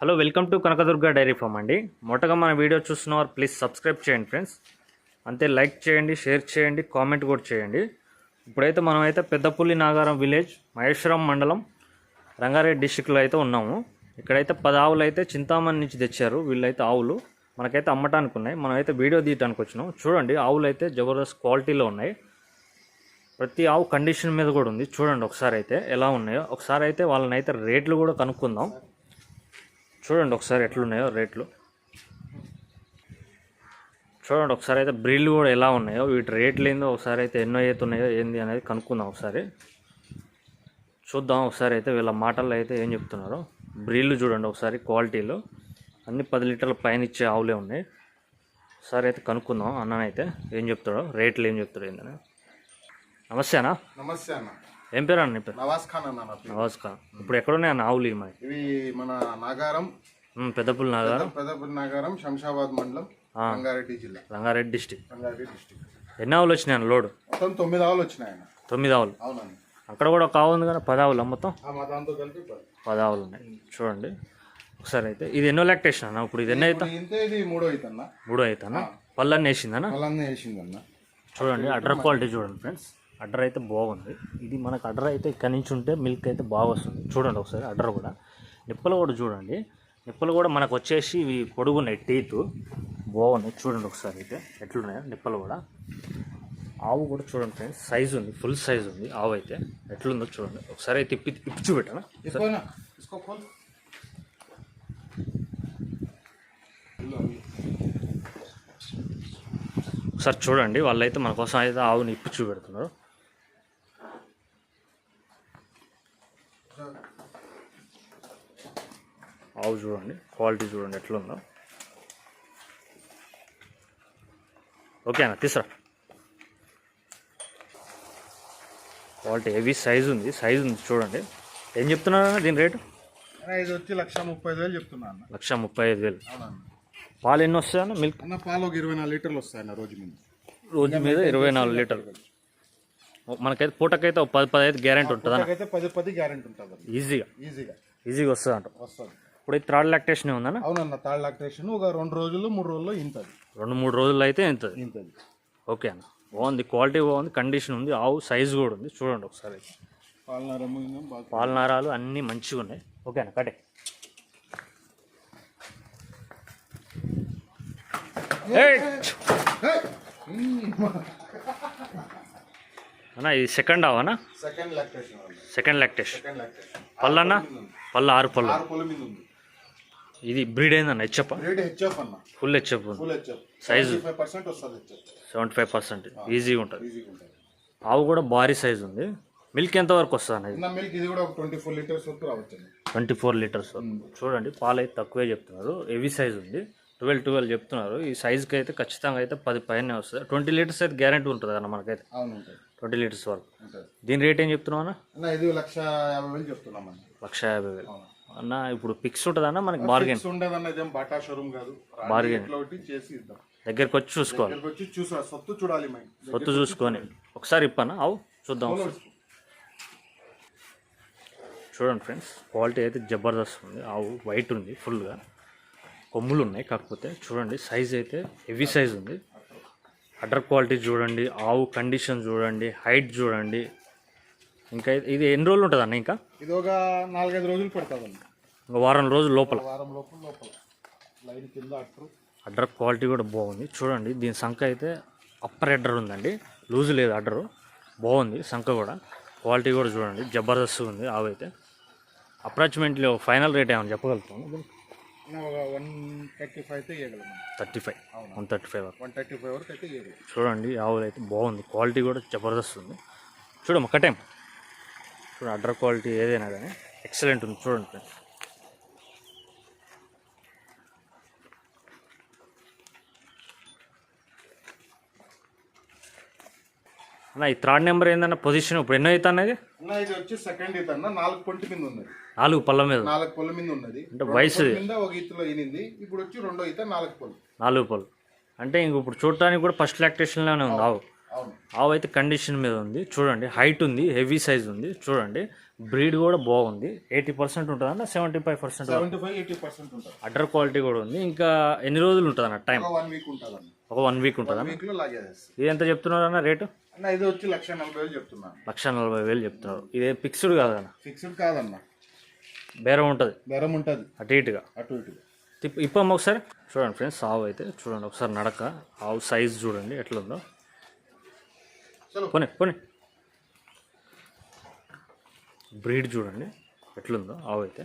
Hello welcome to Kanakadurga dairy farm అండి. మొట్టగా మన వీడియో చూస్తున్నవారు ప్లీజ్ సబ్స్క్రైబ్ చేయండి ఫ్రెండ్స్. అంతే లైక్ చేయండి షేర్ చేయండి కామెంట్ కూడా చేయండి. ఇప్పుడైతే మనమైతే పెద్దపల్లి నాగారం విలేజ్ మహేశ్వరం మండలం రంగారెడ్డి డిస్టిక్లో అయితే ఉన్నాము. ఇక్కడైతే పది ఆవులు అయితే చింతామణి నుంచి తెచ్చారు. వీళ్ళైతే ఆవులు. మనకైతే అమ్మటానికి ఉన్నాయి. మనమైతే వీడియో తీయటానికి వచ్చినాం. చూడండి ఆవులు అయితే జబర్దస్త్ క్వాలిటీలో ఉన్నాయి. ప్రతి ఆవు కండిషన్ మీద కూడా ఉంది. చూడండి ఒకసారి అయితే ఎలా ఉన్నాయో. ఒకసారి అయితే వాళ్ళని అయితే రేట్లు కూడా కనుక్కుందాం. చూడండి ఒకసారి ఎట్లున్నాయో రేట్లు. చూడండి ఒకసారి అయితే బ్రిల్లు కూడా ఎలా ఉన్నాయో వీటి రేట్లు ఏందో ఒకసారి అయితే ఎన్నో అవుతున్నాయో ఏంది అనేది కనుక్కుందాం ఒకసారి. చూద్దాం ఒకసారి అయితే వీళ్ళ మాటల్లో అయితే ఏం చెప్తున్నారో. బ్రిల్లు చూడండి ఒకసారి క్వాలిటీలో. అన్ని పది లీటర్ల పైన ఇచ్చే ఆవులే ఉన్నాయి. ఒకసారి అయితే కనుక్కుందాం అన్ననైతే ఏం చెప్తాడో రేట్లు ఏం చెప్తాడో ఏందని నమస్తే అన్న. నమస్తే అన్న. ఏం పేరు అన్న నవాజ్ ఖాన్ అన్న నా పేరు. నమస్కారం ఇప్పుడు ఎక్కడున్నాయి అన్న ఆవులు ఇవి మరి? ఇవి మన నాగారం ఉమ్, పెద్దపుల్లి నాగారం. పెద్దపల్లి నాగారం శంషాబాద్ మండలం రంగారెడ్డి జిల్లా. రంగారెడ్డి డిస్టిక్. రంగారెడ్డి డిస్టిక్. ఎన్ని ఆవులు వచ్చినాయి అన్న లోడు? మొత్తం తొమ్మిది ఆవులు వచ్చినాయి అన్న. తొమ్మిది ఆవులు. అవునండి. అక్కడ కూడా ఒక ఆవు ఉంది కానీ పది ఆవులు మొత్తం? ఆ మా దాంతో కలిపి పది. పది ఆవులు ఉన్నాయి. చూడండి. ఒకసారి అయితే ఇది ఎన్నో లాక్టేషన్ అన్న? ఇప్పుడు ఇది ఎన్ని అవుతా ఇప్పుడు ఇంతే ఇది మూడో అవుతుందన్న మూడో అవుతానా పళ్ళన్నీ వేసిందనా మళ్ళీ వేసిందన్న. చూడండి అడ్డర్ క్వాలిటీ చూడండి ఫ్రెండ్స్. అడ్డర్ అయితే బాగుంది. ఇది మనకు అడ్డర్ అయితే ఇక్కడ నుంచి ఉంటే మిల్క్ అయితే బాగా వస్తుంది. చూడండి ఒకసారి అడ్డర్ కూడా. నిప్పలు కూడా చూడండి. నిప్పలు కూడా మనకు వచ్చేసి ఇవి పొడుగున్నాయి. టీత్ బాగున్నాయి. చూడండి ఒకసారి అయితే ఎట్లున్నాయో నిప్పలు కూడా. ఆవు కూడా చూడండి ఫ్రెండ్స్ సైజ్ ఉంది. ఫుల్ సైజ్ ఉంది. ఆవు అయితే ఎట్లుందో చూడండి. ఒకసారి అయితే ఇప్పి ఇప్పి చూపెట్టాను తీసుకోనా తీసుకో ఫోన్. ఒకసారి చూడండి. వాళ్ళైతే మన కోసం అయితే ఆవుని ఇప్పి చూపెడుతున్నారు. ఆవు చూడండి క్వాలిటీ చూడండి ఎట్లుందో. ఓకే అన్న తీసురా. క్వాలిటీ హెవీ సైజ్ ఉంది సైజ్ ఉంది చూడండి. ఏం చెప్తున్నారన్న దీని రేటు? ఇది వచ్చి లక్ష ముప్పై ఐదు వేలు చెప్తున్నా అన్న. లక్ష ముప్పై ఐదు వేలు. పాలు ఎన్ని వస్తాయన్న మిల్క్? అన్న పాలు ఒక ఇరవై నాలుగు లీటర్లు వస్తాయన్న రోజు మీద. రోజు మీద ఇరవై నాలుగు లీటర్లు. మనకైతే పూటకైతే ఒక పది పదహైదు గ్యారెంటీ ఉంటుందా అయితే పది పది గ్యారెంటీ ఉంటుంది ఈజీగా. ఈజీగా. ఈజీగా వస్తుంది అంట వస్తుంది. ఇప్పుడు థర్డ్ లాక్టేషన్ ఉందన్న అవునన్న తాళ్ళ లాక్టేషన్ ఒక రెండు రోజులు మూడు రోజుల్లో ఇంతది. రెండు మూడు రోజులు అయితే ఇంతది. ఇంతది. ఓకే అన్న. బాగుంది. క్వాలిటీ బాగుంది. కండిషన్ ఉంది. ఆవు సైజ్ కూడా ఉంది. చూడండి ఒకసారి పాలనారాలు అన్నీ మంచిగా ఉన్నాయి. ఓకే అన్న కటే అన్న ఇది సెకండ్ ఆవు అన్న సెకండ్ లాక్టేషన్ సెకండ్ లాక్టేషన్ పళ్ళు ఆరు పళ్ళు ఆరు ఉంది. ఇది బ్రీడ్ ఏందన్న హెచ్ఎఫ్ అన్న. Full HF HF seventy five percent ఈజీగా ఉంటుంది. ఆవు కూడా భారీ సైజ్ ఉంది. మిల్క్ ఎంత వరకు వస్తుంది అన్న ఇది? నా మిల్క్ ఇది కూడా ఒక ట్వంటీ ఫోర్ లీటర్స్ వరకు రావచ్చు ట్వంటీ ఫోర్ లీటర్స్ చూడండి పాలు అయితే తక్కువే చెప్తున్నారు. హెవీ సైజ్ ఉంది. ట్వెల్వ్ ట్వెల్వ్ చెప్తున్నారు. ఈ సైజ్కి అయితే ఖచ్చితంగా అయితే పది పైన వస్తుంది. ట్వంటీ లీటర్స్ అయితే గ్యారంటీ ఉంటుంది అన్న మనకైతే. అవును ట్వంటీ లీటర్స్ వరకు. దీని రేట్ ఏం చెప్తున్నావు అన్న? అన్న ఇది లక్ష యాభై వేలు చెప్తున్నాం అన్న. లక్ష యాభై వేలు. అన్న ఇప్పుడు ఫిక్స్ ఉంటుంది అన్న మనకి బార్గెన్ ఫిక్స్ ఉండదన్న ఇదేం బాటా షోరూమ్ కాదు. ఒకటి చేసి ఇద్దాం. దగ్గరికి వచ్చి చూసుకోవాలి. ఇక్కడికి వచ్చి చూసా సొత్తు చూడాలి మేము సొత్తు చూసుకొని. ఒకసారి ఇప్పన్న అవు చూద్దాం. చూడండి ఫ్రెండ్స్ క్వాలిటీ అయితే జబర్దస్త్ ఉంది. ఆవు వైట్ ఉంది ఫుల్గా. కొమ్ములు ఉన్నాయి కాకపోతే చూడండి సైజ్ అయితే హెవీ సైజ్ ఉంది. అడ్డర్ క్వాలిటీ చూడండి ఆవు కండిషన్ చూడండి హైట్ చూడండి. ఇంకా ఇది- ఎన్ని రోజులు ఉంటుంది అన్న ఇంకా? ఇది ఒక నాలుగైదు రోజులు పడుతుంది ఇంకా వారం రోజుల లోపల. వారం లోపల లోపల. లైన్ కింద అట్రు అడ్డర్ క్వాలిటీ కూడా బాగుంది. చూడండి దీని సంఖ అయితే అప్పర్ అడ్డర్ ఉందండి. లూజ్ లేదు అడ్డరు బాగుంది సంఖ కూడా. క్వాలిటీ కూడా చూడండి జబర్దస్త్ ఉంది ఆవు అయితే అప్రాచ్మెంట్లీ ఫైనల్ రేట్ ఏమైనా చెప్పగలుగుతాను ఒక వన్ థర్టీ ఫైవ్ అయితే ఇవ్వగలం thirty five. One thirty five వరకు. వన్ థర్టీ ఫైవ్ వరకు అయితే ఇవ్వగలం చూడండి ఆవులు అయితే బాగుంది. క్వాలిటీ కూడా జబర్దస్త్ ఉంది. చూడమ్మ కటేం చూడండి అడ్డర్ క్వాలిటీ ఏదైనా కానీ ఎక్సలెంట్ ఉంది. చూడండి ఫ్రెండ్స్. అన్న ఈ థర్డ్ నెంబర్ ఏందన్న? పొజిషన్ ఇప్పుడు ఎన్నో అవుతా అనేది అన్న ఇది వచ్చి సెకండ్ అన్న. నాలుగు పొంటి మీద ఉన్నది. నాలుగు పళ్ళ మీద. నాలుగు పొల మీద ఉన్నది. అంటే వయసు ఒక ఈతలో ఈనింది. ఇప్పుడు వచ్చి రెండో ఈత నాలుగు పొలు నాలుగు పళ్ళు. అంటే ఇంక ఇప్పుడు చూడటానికి కూడా ఫస్ట్ లాక్టేషన్లోనే ఉంది. ఆవు. ఆవు అయితే కండిషన్ మీద ఉంది. చూడండి హైట్ ఉంది హెవీ సైజ్ ఉంది. చూడండి బ్రీడ్ కూడా బాగుంది. Eighty percent five percent. Seventy five eighty percent ఉంటుంది. అడ్డర్ క్వాలిటీ కూడా ఉంది. ఇంకా ఎన్ని రోజులు ఉంటుంది అన్న టైం? ఒక వన్ వీక్ ఉంటుందండి ఒక వన్ వీక్ ఉంటుందా ఇది ఎంత చెప్తున్నారు అన్న రేటు? అన్న ఇది వచ్చి లక్ష నలభై వేలు చెప్తున్నాను. లక్ష నలభై వేలు చెప్తున్నారు. ఇదే ఫిక్స్డ్ కాదు అన్న ఫిక్స్డ్ కాదన్న. బేరం ఉంటుంది. బెరం ఉంటుంది. అటు ఇటుగా. అటు ఇటు తిప్ప ఇప్పమ్మ ఒకసారి. చూడండి ఫ్రెండ్స్ ఆవు అయితే చూడండి ఒకసారి నడక. ఆవు సైజ్ చూడండి ఎట్లుందో. చలో. పోనీ పోనీ. బ్రీడ్ చూడండి ఎట్లుందో ఆవు అయితే.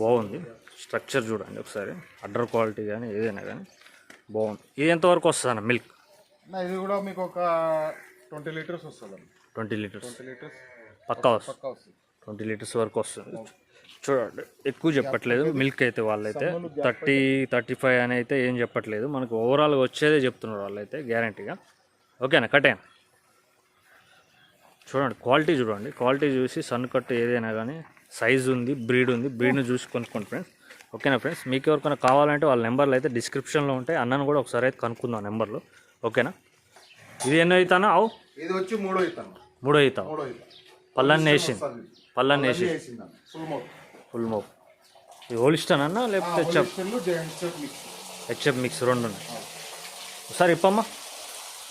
బాగుంది. స్ట్రక్చర్ చూడండి ఒకసారి. అడ్డర్ క్వాలిటీ కానీ ఏదైనా కానీ బాగుంది. ఇది ఎంతవరకు వస్తుంది అన్న మిల్క్ ఇది కూడా మీకు ఒక ట్వంటీ లీటర్స్ వస్తుందండి ట్వంటీ లీటర్స్ ట్వంటీ లీటర్స్ పక్కా వస్తుంది. పక్కా వస్తుంది. ట్వంటీ లీటర్స్ వరకు వస్తుంది. చూడండి ఎక్కువ చెప్పట్లేదు. మిల్క్ అయితే వాళ్ళైతే థర్టీ థర్టీ ఫైవ్ అని అయితే ఏం చెప్పట్లేదు. మనకు ఓవరాల్గా వచ్చేదే చెప్తున్నారు వాళ్ళైతే గ్యారంటీగా ఓకేనా కట్టేనా చూడండి క్వాలిటీ చూడండి. క్వాలిటీ చూసి సన్ కట్ ఏదైనా కానీ సైజ్ ఉంది బ్రీడ్ ఉంది బ్రీడ్ని చూసి కొనుక్కోండి ఫ్రెండ్స్ ఓకేనా ఫ్రెండ్స్ మీకు ఎవరికైనా కావాలంటే వాళ్ళ నెంబర్లు అయితే డిస్క్రిప్షన్లో ఉంటాయి. అన్నను కూడా ఒకసారి అయితే కనుక్కుందాం నెంబర్లు. ఓకేనా? ఇది ఎన్నో అవుతానా అవు? ఇది వచ్చి మూడో ఇతను మూడో అవుతావు వేసింది పళ్ళన్ని వేసి వేసిందండి ఫుల్ మోప్. ఇది హోలిస్టన్ అన్న లేకపోతే హెచ్ఎఫ్? హెచ్ఎఫ్ మిక్స్ రెండు ఉన్నాయి. ఒకసారి ఇప్పమ్మా.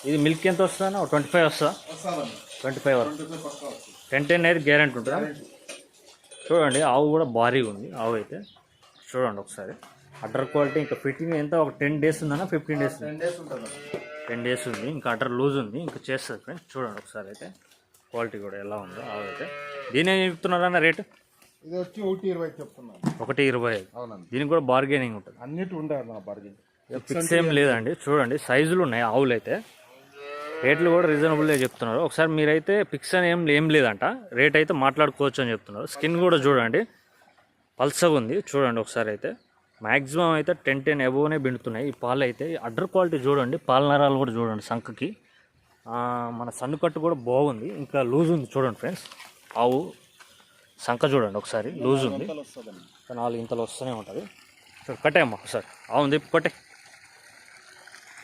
ఇది మిల్క్ ఎంత వస్తుందన్న? ట్వంటీ ఫైవ్ వస్తుందా? ట్వంటీ ఫైవ్ వరకు టెన్ టెన్ అయితే గ్యారెంటీ ఉంటుందా? చూడండి ఆవు కూడా భారీగా ఉంది. ఆవు అయితే చూడండి ఒకసారి. అడ్డర్ క్వాలిటీ ఇంకా ఫిట్టింగ్ ఎంత? ఒక టెన్ డేస్ ఉందన్న? ఫిఫ్టీన్ డేస్ టెన్ డేస్ ఉంటుంది? టెన్ డేస్ ఉంది. ఇంకా అడ్డర్ లూజ్ ఉంది. ఇంకా చేస్తుంది ఫ్రెండ్స్. చూడండి ఒకసారి అయితే క్వాలిటీ కూడా ఎలా ఉందో. ఆవు అయితే. దీని ఏం చెప్తున్నారన్న రేటు? ఇది వచ్చి ఒకటి ఇరవై చెప్తున్నాను. ఒకటి ఇరవై. అవునండి. దీనికి కూడా బార్గెనింగ్ ఉంటుంది. అన్నిటి ఉండాలి నా బార్గెన్ ఫిక్స్ ఏం లేదండి. చూడండి సైజులు ఉన్నాయి ఆవులు అయితే. రేట్లు కూడా రీజనబుల్గా చెప్తున్నారు. ఒకసారి మీరైతే ఫిక్స్ అని ఏం ఏం లేదంట. రేట్ అయితే మాట్లాడుకోవచ్చు అని చెప్తున్నారు. స్కిన్ కూడా చూడండి. పల్సగా ఉంది. చూడండి ఒకసారి అయితే. మ్యాక్సిమం అయితే టెన్ టెన్ అబోనే బిండుతున్నాయి. ఈ పాలు అయితే అడ్డర్ క్వాలిటీ చూడండి. పాల నరాలు కూడా చూడండి సంఖకి. మన సన్ను కట్టు కూడా బాగుంది. ఇంకా లూజ్ ఉంది. చూడండి ఫ్రెండ్స్ ఆవు సంఖ చూడండి ఒకసారి లూజ్ ఉంది. నాలుగు ఇంతలు వస్తూనే ఉంటుంది. చూడు కట్టేయమ్మా ఒకసారి. ఆవుంది కొట్టే.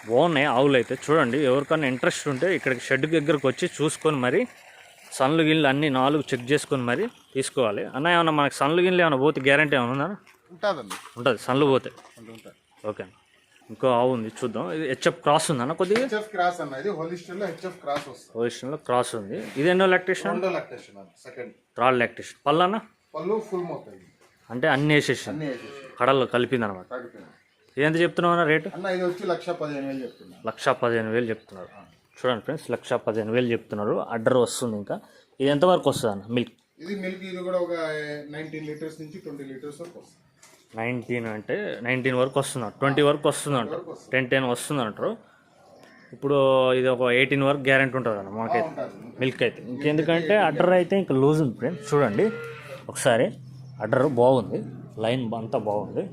బాగున్నాయి ఆవులు అయితే. చూడండి ఎవరికైనా ఇంట్రెస్ట్ ఉంటే ఇక్కడికి షెడ్ దగ్గరకు వచ్చి చూసుకొని మరి సన్లు గిన్నెలు అన్నీ నాలుగు చెక్ చేసుకొని మరి తీసుకోవాలి. అన్న ఏమన్నా మనకి సన్లు గిన్నెలు ఏమైనా పోతే గ్యారంటీ ఏమైనా ఉంటుందండి. ఉంటుంది సన్లు పోతే. ఓకే అన్న. ఇంకో ఆవు ఉంది చూద్దాం. ఇది హెచ్ఎఫ్ క్రాస్ ఉందన్న కొద్దిగా? హెచ్ఎఫ్ క్రాస్ అన్న ఇది హోలిస్టర్లో హెచ్ఎఫ్ క్రాస్ వస్తుంది. పొజిషన్లో క్రాస్ ఉంది. ఇది ఎన్నో లాక్టేషన్ రెండో లాక్టేషన్ అన్న సెకండ్ త్రాడ్ లాక్టేషన్ పళ్ళన్న పళ్ళు ఫుల్ మౌత్ అంటే అన్ని వేసేసింది అన్ని వేసేసి కడల్లో కలిపింది అనమాట ఎంత చెప్తున్నావు అన్న రేటు? అన్న ఇది వచ్చి లక్ష పదిహేను వేలు చెప్తున్నా లక్ష పదిహేను వేలు చెప్తున్నారు. చూడండి ఫ్రెండ్స్ లక్ష పదిహేను వేలు చెప్తున్నారు. అడ్డర్ వస్తుంది ఇంకా. ఇది ఎంతవరకు వస్తుంది అన్న? మిల్క్? ఇది మిల్క్ ఇది కూడా ఒక నైన్టీన్ లీటర్స్ నుంచి ట్వంటీ లీటర్స్ వరకు వస్తుంది. నైన్టీన్ అంటే నైన్టీన్ వరకు వస్తుందంట ట్వంటీ వరకు వస్తుందంట టెన్ టెన్ వస్తుందంటారు ఇప్పుడు ఇది ఒక ఎయిటీన్ వరకు గ్యారెంటీ ఉంటుంది అన్న మాకైతే. మిల్క్ అయితే. ఇంకెందుకంటే అడ్డర్ అయితే ఇంకా లూజ్ ఉంది ఫ్రెండ్స్. చూడండి. ఒకసారి అడ్డర్ బాగుంది. లైన్ అంతా బాగుంది.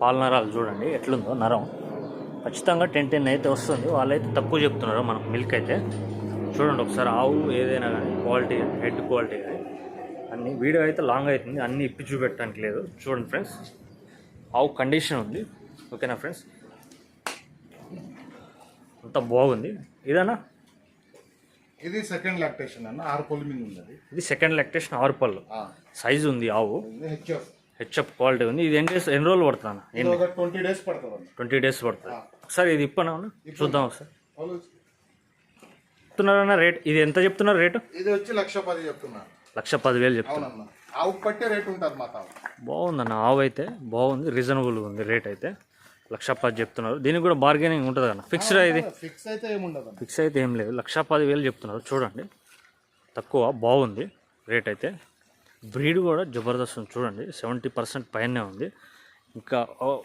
పాల నరాలు చూడండి. ఎట్లుందో నరం. ఖచ్చితంగా టెన్ టెన్ అయితే వస్తుంది. వాళ్ళైతే తక్కువ చెప్తున్నారు మనకు మిల్క్ అయితే. చూడండి ఒకసారి ఆవు ఏదైనా కానీ క్వాలిటీ కానీ హెడ్ క్వాలిటీ కానీ. అన్ని వీడియో అయితే లాంగ్ అవుతుంది. అన్ని ఇప్పి చూపెట్టడానికి లేదు. చూడండి ఫ్రెండ్స్ ఆవు కండిషన్ ఉంది. ఓకేనా ఫ్రెండ్స్ అంతా బాగుంది. ఇదేనా? ఇది సెకండ్ లాక్టేషన్ అన్న. ఆరు పళ్ళు మీద ఉంది ఇది సెకండ్ లెక్టేషన్ ఆరు పళ్ళు. సైజ్ ఉంది ఆవు. హెచ్ఎఫ్ క్వాలిటీ ఉంది. ఇది ఎన్ని డేస్ ఎన్ని రోజులు పడుతుంది ట్వంటీ డేస్ పడుతుంది ట్వంటీ డేస్ పడుతుంది. ఒకసారి ఇది ఇప్పనా? చూద్దాం ఒకసారి. చెప్తున్నారన్న రేట్. ఇది ఎంత చెప్తున్నారు రేటు? ఇది వచ్చి లక్ష పది చెప్తున్నారు. లక్ష పదివేలు చెప్తున్నారు అవునన్న. ఆవు పట్టే రేట్ ఉంటుంది మా తావు బాగుందన్న ఆవు అయితే బాగుంది రీజనబుల్ ఉంది రేట్ అయితే. లక్ష పది చెప్తున్నారు. దీనికి కూడా బార్గెనింగ్ ఉంటుంది అన్న. ఫిక్స్డ్ ఇది? ఫిక్స్ అయితే ఏముండదు ఫిక్స్ అయితే ఏం లేదు. లక్ష పదివేలు చెప్తున్నారు. చూడండి. తక్కువ బాగుంది రేట్ అయితే. బ్రీడ్ కూడా జబర్దస్త్ ఉంది. చూడండి. సెవెంటీ పర్సెంట్ పైనే ఉంది. ఇంకా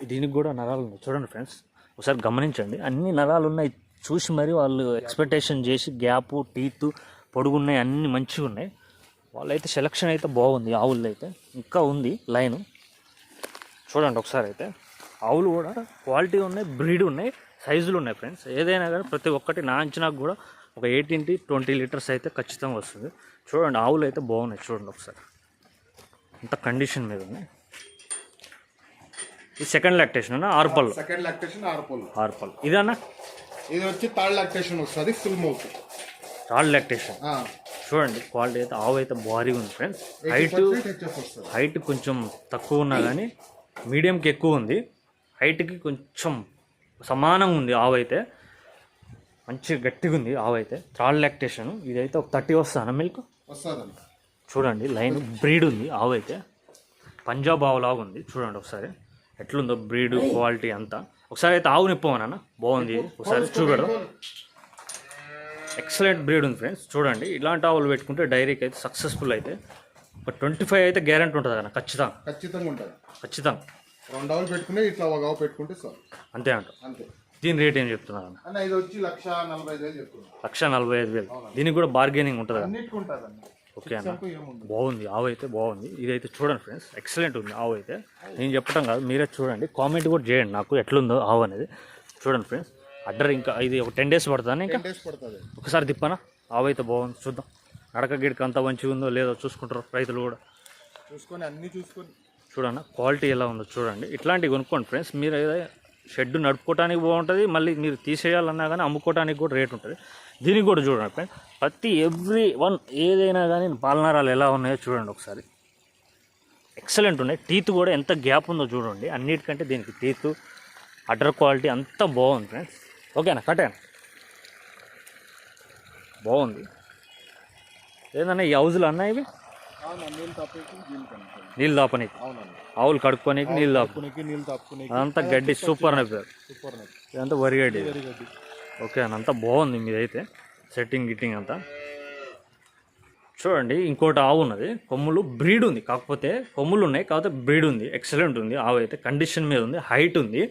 దీనికి కూడా నరాలు ఉన్నాయి. చూడండి ఫ్రెండ్స్ ఒకసారి గమనించండి. అన్ని నరాలు ఉన్నాయి. చూసి మరి వాళ్ళు ఎక్స్పెక్టేషన్ చేసి గ్యాప్ టీత్ పొడుగున్నాయి. అన్ని మంచిగా ఉన్నాయి వాళ్ళైతే సెలక్షన్ అయితే బాగుంది ఆవుల్లో అయితే ఇంకా ఉంది లైను. చూడండి ఒకసారి అయితే. ఆవులు కూడా క్వాలిటీ ఉన్నాయి బ్రీడ్ ఉన్నాయి సైజులు ఉన్నాయి ఫ్రెండ్స్ ఏదైనా కానీ ప్రతి ఒక్కటి నా అంచనాకు కూడా ఒక ఎయిటీన్ టు ట్వంటీ లీటర్స్ అయితే ఖచ్చితంగా వస్తుంది. చూడండి ఆవులు అయితే బాగున్నాయి. చూడండి ఒకసారి. అంత కండిషన్ మీద ఉన్నాయి ఈ సెకండ్ లాక్టేషన్ అన్న? ఆరు పళ్ళు. సెకండ్ లాక్టేషన్ ఆరు పళ్ళు. ఆరు పళ్ళు. ఇదన్నా? ఇది వచ్చి థర్డ్ లాక్టేషన్ వస్తుంది ఫుల్ మౌత్ చాలా లాక్టేషన్ చూడండి క్వాలిటీ అయితే ఆవు అయితే భారీగా ఉంది ఫ్రెండ్స్ హైట్ హైట్ కొంచెం తక్కువ ఉన్నా కానీ మీడియంకి ఎక్కువ ఉంది. హైట్కి కొంచెం సమానంగా ఉంది ఆవు అయితే. మంచి గట్టిగా ఉంది ఆవు అయితే. చాలా లాక్టేషన్ ఇదైతే ఒక థర్టీ వస్తాను మిల్క్ చూడండి లైన్ బ్రీడ్ ఉంది ఆవు అయితే. పంజాబ్ ఆవు లాగా ఉంది. చూడండి ఒకసారి. ఎట్లుందో బ్రీడ్ క్వాలిటీ అంతా. ఒకసారి అయితే ఆవు నిప్పమన్నా బాగుంది. ఒకసారి చూపెడదాం. ఎక్సలెంట్ బ్రీడ్ ఉంది ఫ్రెండ్స్. చూడండి ఇలాంటి ఆవులు పెట్టుకుంటే డైరీకి అయితే సక్సెస్ఫుల్ అయితే. ఒక ట్వంటీ ఫైవ్ అయితే గ్యారంటీ ఉంటుంది కదా ఖచ్చితంగా. ఖచ్చితంగా ఉంటుంది. ఖచ్చితంగా. రెండు ఆవులు పెట్టుకుని ఇట్లా ఒక ఆవు పెట్టుకుంటే సార్ అంతే అంట. అంతే. దీని రేట్ ఏం చెప్తున్నారు అన్న? అన్న ఇది వచ్చి లక్ష నలభై ఐదు వేలు చెప్తున్నాను లక్ష నలభై ఐదు వేలు. దీనికి కూడా బార్గెనింగ్ ఉంటుంది? ఓకే అన్న. బాగుంది ఆవు అయితే బాగుంది. ఇదైతే చూడండి ఫ్రెండ్స్ ఎక్సలెంట్ ఉంది ఆవు అయితే. నేను చెప్పడం కాదు మీరే చూడండి. కామెంట్ కూడా చేయండి నాకు ఎట్లుందో ఆవు అనేది. చూడండి ఫ్రెండ్స్ అడ్డర్ ఇంకా ఇది ఒక టెన్ డేస్ పడుతుంది ఇంకా? డేస్ పడుతుంది. ఒకసారి తిప్పనా? ఆవు అయితే బాగుంది చూద్దాం. నడక గిడక అంతా మంచిగా ఉందో లేదో చూసుకుంటారు రైతులు కూడా. చూసుకొని అన్ని చూసుకొని. చూడన్న క్వాలిటీ ఎలా ఉందో చూడండి. ఇట్లాంటివి కొనుక్కోండి ఫ్రెండ్స్ మీరు షెడ్ నడుపుకోవడానికి బాగుంటుంది మళ్ళీ మీరు తీసేయాలన్నా కానీ అమ్ముకోవడానికి కూడా రేట్ ఉంటుంది. దీనికి కూడా చూడండి ఫ్రెండ్స్ ప్రతి ఎవ్రీ వన్ ఏదైనా కానీ పాలనారాలు ఎలా ఉన్నాయో చూడండి ఒకసారి. ఎక్సలెంట్ ఉన్నాయి. టీత్ కూడా ఎంత గ్యాప్ ఉందో చూడండి. అన్నిటికంటే దీనికి టీత్ అటర్ క్వాలిటీ అంతా బాగుంది ఫ్రెండ్స్. ఓకేనా కట్టాను? బాగుంది. ఏదన్నా ఈ హౌజులు అన్నా ఇవి? నీళ్ళు దాపనీకి అవునండి. ఆవులు కడుక్కోనీకి నీళ్ళు దాపు తప్పుకునికి నీళ్ళు తప్పుకునికి అదంతా గడ్డి సూపర్ అయిపోయారు సూపర్ ఇదంతా వరి గడ్డి. ఓకే అన్న అంతా బాగుంది మీదైతే. సెట్టింగ్ గిట్టింగ్ అంతా. చూడండి ఇంకోటి ఆవు ఉన్నది. కొమ్ములు బ్రీడ్ ఉంది. కాకపోతే కొమ్ములు ఉన్నాయి కాకపోతే బ్రీడ్ ఉంది. ఎక్సలెంట్ ఉంది. ఆవు అయితే కండిషన్ మీద ఉంది. హైట్ ఉంది.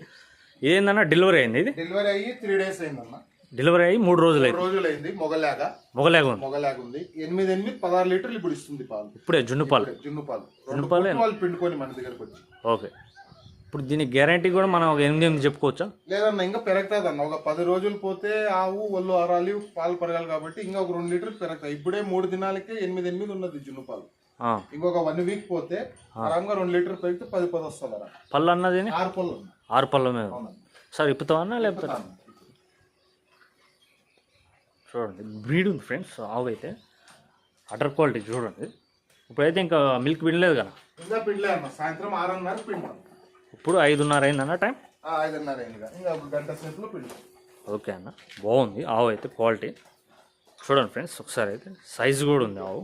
ఏందన్నా డెలివరీ అయింది ఇది? డెలివరీ అయ్యి త్రీ డేస్ అయిందన్న డెలివరీ అయ్యి మూడు రోజులు అయింది. రోజులు అయింది మొగలాగా మొగలేగా ఉంది. మొగలాగా ఉంది ఎనిమిది ఎనిమిది పదహారు లీటర్లు ఇప్పుడు ఇస్తుంది పాలు. ఇప్పుడే జున్ను పాలు. జున్ను పాలు. రెండు జున్ను పాలే? వాళ్ళు పిండుకొని మన దగ్గరకు వచ్చి. ఓకే. ఇప్పుడు దీనికి గ్యారంటీ కూడా మనం ఒక ఎనిమిది ఎనిమిది చెప్పుకోవచ్చా? లేదన్న ఇంకా పెరుగుతుంది అన్న ఒక పది రోజులు పోతే ఆవు ఒళ్ళు ఆరాలి పాలు పెరగాలి కాబట్టి ఇంకా ఒక రెండు లీటర్లు పెరుగుతాయి. ఇప్పుడే మూడు దినాలకే ఎనిమిది ఎనిమిది ఉన్నది జున్ను పాలు. ఇంకొక వన్ వీక్ పోతే ఆరాంగా రెండు లీటర్ పెరిగితే పది పది వస్తుంది అన్న పళ్ళు అన్నది ఆరు పళ్ళు. ఆరు పళ్ళ మీద సార్ ఇప్పుతావన్నా లేకపోతే? చూడండి బ్రీడ్ ఉంది ఫ్రెండ్స్ ఆవు అయితే అటర్ క్వాలిటీ చూడండి. ఇప్పుడైతే ఇంకా మిల్క్ పిండలేదు కదా? ఇంకా అన్న సాయంత్రం ఆరున్నర పిండాం. ఇప్పుడు ఐదున్నర అయిందన్న టైం? ఐదున్నర అయింది. ఇంకా గంట సేపులో పిండాం. ఓకే అన్న బాగుంది. ఆవు అయితే క్వాలిటీ. చూడండి ఫ్రెండ్స్ ఒకసారి అయితే సైజు కూడా ఉంది ఆవు.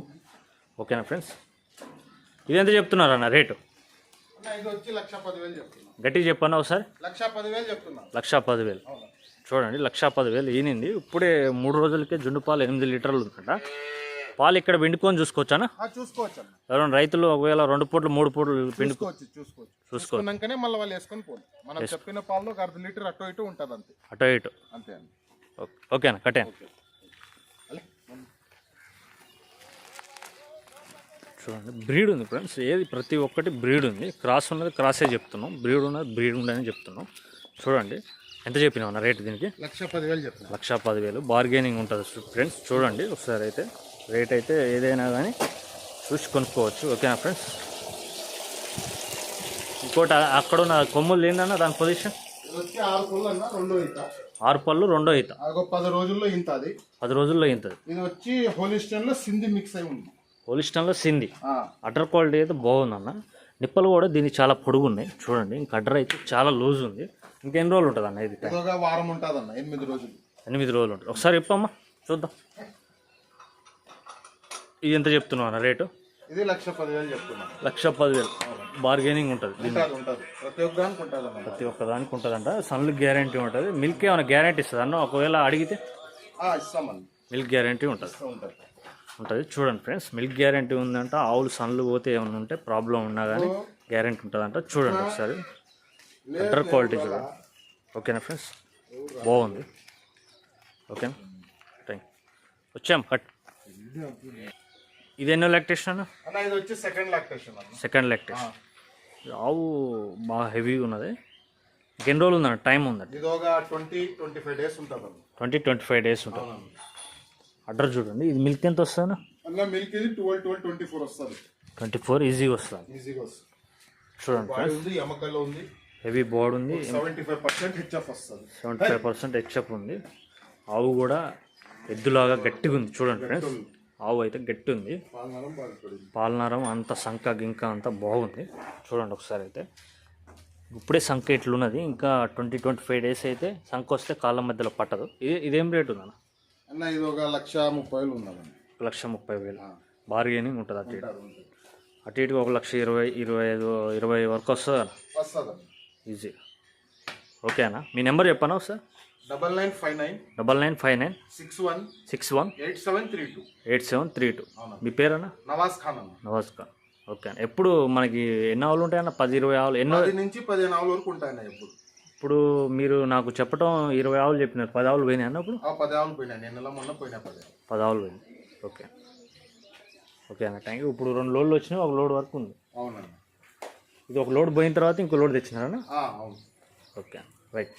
ఓకేనా ఫ్రెండ్స్? ఇది ఎంత చెప్తున్నారు అన్న రేటు? అన్న, ఇది వచ్చి లక్ష పదివేలు చెప్తున్నా. గట్టిగా చెప్పన్నా ఒకసారి లక్ష పదివేలు చెప్తున్నా. లక్ష పదివేలు. అవునా. చూడండి లక్ష పదివేలు ఈనింది. ఇప్పుడే మూడు రోజులకే జుండు పాలు ఎనిమిది లీటర్లు ఉందంట. పాలు ఇక్కడ పిండుకొని చూసుకోవచ్చానా? చూసుకోవచ్చు ఎవరైనా రైతులు ఒకవేళ రెండు పూటలు మూడు పూటలు పిండుకో చూసుకోవచ్చు చూసుకున్నాకనే మళ్ళీ వాళ్ళు వేసుకొని పోదు మనం చెప్పిన పాలలో ఒక అర్ధ లీటర్ అటు ఇటు ఉంటుంది అంతే అటో ఇటు. అంతే ఓకేనా? కట్టాను చూడండి. బ్రీడ్ ఉంది ఫ్రెండ్స్. ఏది? ప్రతి ఒక్కటి బ్రీడ్ ఉంది. క్రాస్ ఉన్నది క్రాసే చెప్తున్నాం. బ్రీడ్ ఉన్నది బ్రీడ్ ఉండని చెప్తున్నాం. చూడండి. ఎంత చెప్పినావు అన్న రేట్ దీనికి? లక్ష పదివేలు చెప్తున్నా లక్ష పదివేలు. బార్గెనింగ్ ఉంటుంది ఫ్రెండ్స్. చూడండి ఒకసారి అయితే. రేట్ అయితే ఏదైనా కానీ చూసి కొనుక్కోవచ్చు. ఓకేనా ఫ్రెండ్స్? ఇంకోటి అక్కడ ఉన్న కొమ్ములు ఏందన్న దాని పొజిషన్? ఆరు పళ్ళు రెండో ఈత. పది రోజుల్లో ఇంత అది. పది రోజుల్లో ఇంతది. ఇది వచ్చి హోలిస్టన్లో సింధి మిక్స్ అయి ఉంది. పోలిస్టన్లో సింది. అడ్డర్ క్వాలిటీ అయితే బాగుందన్న. నిప్పలు కూడా దీనికి చాలా పొడుగు ఉన్నాయి చూడండి ఇంకా అడ్డర్ అయితే చాలా లూజ్ ఉంది. ఇంకెన్ని రోజులు ఉంటుంది అన్న ఇది వారం ఉంటుంది అన్న ఎనిమిది రోజులు. ఎనిమిది రోజులు ఉంటుంది. ఒకసారి చెప్పమ్మా చూద్దాం. ఇది ఎంత చెప్తున్నావు అన్న రేటు? ఇది లక్ష పదివేలు చెప్తున్నా. లక్ష పదివేలు. బార్గెనింగ్ ఉంటుంది ప్రతి ఒక్క దానికి ఒక్కదానికి ఉంటుందంట. సన్లు గ్యారంటీ ఉంటుంది. మిల్క్ ఏమైనా గ్యారంటీ ఇస్తుంది అన్న ఒకవేళ అడిగితే ఇస్తామండి మిల్క్ గ్యారంటీ ఉంటుంది. ఉంటుంది. ఉంటుంది. చూడండి ఫ్రెండ్స్ మిల్క్ గ్యారంటీ ఉందంట ఆవులు సన్లు పోతే ఏమైనా ఉంటే ప్రాబ్లం ఉన్నా కానీ గ్యారంటీ ఉంటుందంట. చూడండి ఒకసారి. బెటర్ క్వాలిటీ చూడండి. ఓకేనా ఫ్రెండ్స్? బాగుంది. ఓకేనా? థ్యాంక్ వచ్చాం కట్ ఇది ఎన్నో లాక్టేషన్ సెకండ్ లాక్టేషన్ అన్న. సెకండ్ లాక్టేషన్ ఆవు బాగా హెవీగా ఉన్నది. ఎన్ని రోజులు ఉందన్న? టైం ఉందండి ట్వంటీ ట్వంటీ ఫైవ్ డేస్ ఉంటుంది ట్వంటీ ట్వంటీ ఫైవ్ డేస్ ఉంటుంది అడ్రస్ చూడండి. ఇది మిల్క్ ఎంత వస్తుంది? అన్న మిల్క్ ఇది ట్వెల్వ్ ట్వెల్వ్ ట్వంటీ ఫోర్ వస్తుంది. ట్వంటీ ఫోర్ ఈజీగా వస్తుంది. ఈజీగా వస్తుంది. చూడండి బాడీ ఉంది ఎమకల్లో ఉంది. హెవీ బోర్డ్ ఉంది. సెవెంటీ ఫైవ్ పర్సెంట్ హెచ్ఎఫ్ వస్తుంది. సెవెంటీ ఫైవ్ పర్సెంట్ హెచ్ఎప్ ఉంది. ఆవు కూడా ఎద్దులాగా గట్టిగా ఉంది. చూడండి ఫ్రెండ్స్ ఆవు అయితే గట్టి ఉంది. పాలనరం అంత సంక గింక అంతా బాగుంది. చూడండి ఒకసారి అయితే. ఇప్పుడే సంక ఇట్లున్నది. ఇంకా ట్వంటీ ట్వంటీ ఫైవ్ డేస్ అయితే సంక వస్తే కాళ్ళ మధ్యలో పట్టదు. ఇది ఇదేం రేట్ ఉందన్న? అన్న ఇది ఒక లక్ష ముప్పై వేలు ఉన్నదండి. ఒక లక్ష ముప్పై వేలు. బార్గెనింగ్ ఉంటుంది అటు ఇటు. అటు ఇటుగా ఒక లక్ష ఇరవై ఇరవై ఐదు ఇరవై వరకు వస్తుంది? అన్న వస్తుందండి ఈజీ. ఓకే అన్న. మీ నెంబర్ చెప్పనా sir double nine five nine double nine five nine six one six one eight seven three two. Eight seven three two. మీ పేరన్నా నవాజ్ ఖాన్ అన్న. నవాజ్ ఖాన్. ఓకే అన్న. ఎప్పుడు మనకి ఎన్ని ఆవులు ఉంటాయన్న? పది ఇరవై ఆవులు. ఎన్నో నుంచి పదిహేను ఆవుల వరకు ఉంటాయన్న ఎప్పుడు. ఇప్పుడు మీరు నాకు చెప్పడం ఇరవై ఆవులు చెప్పినారు. పది ఆవులు పోయినాయి అన్న ఇప్పుడు ఆ పది ఆవులు పోయినాయి. నేను నెల మొన్న పోయినా పది. పది ఆవులు పోయినాయి. ఓకే. ఓకే అన్న థ్యాంక్ యూ ఇప్పుడు రెండు లోడ్లు వచ్చినాయి ఒక లోడ్ వరకు ఉంది. అవునన్న. ఇది ఒక లోడ్ పోయిన తర్వాత ఇంకో లోడ్ తెచ్చినారన్న అవును. ఓకే రైట్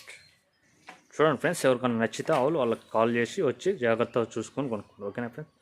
చూడండి ఫ్రెండ్స్ ఎవరికైనా నచ్చితే ఆవులు వాళ్ళకి కాల్ చేసి వచ్చి జాగ్రత్తగా చూసుకొని కొనుక్కోండి. ఓకేనా ఫ్రెండ్స్?